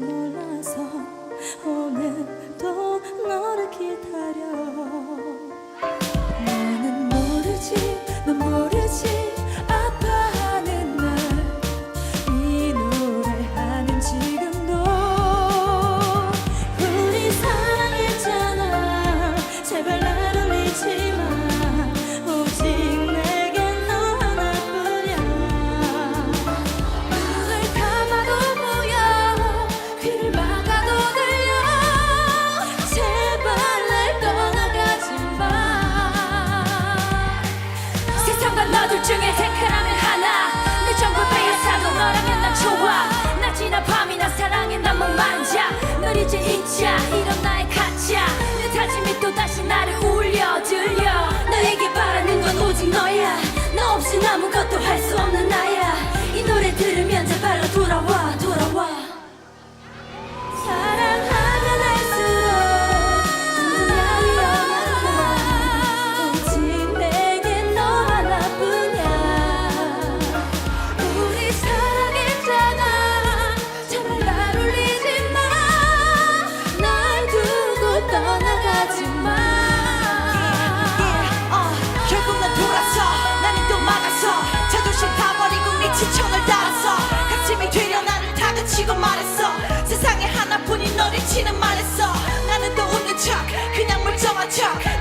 몰라서 오늘도 너를 기다려. 둘 중에 미치는 말했어. 나는 또 웃는 척 그냥 멀쩡한 척.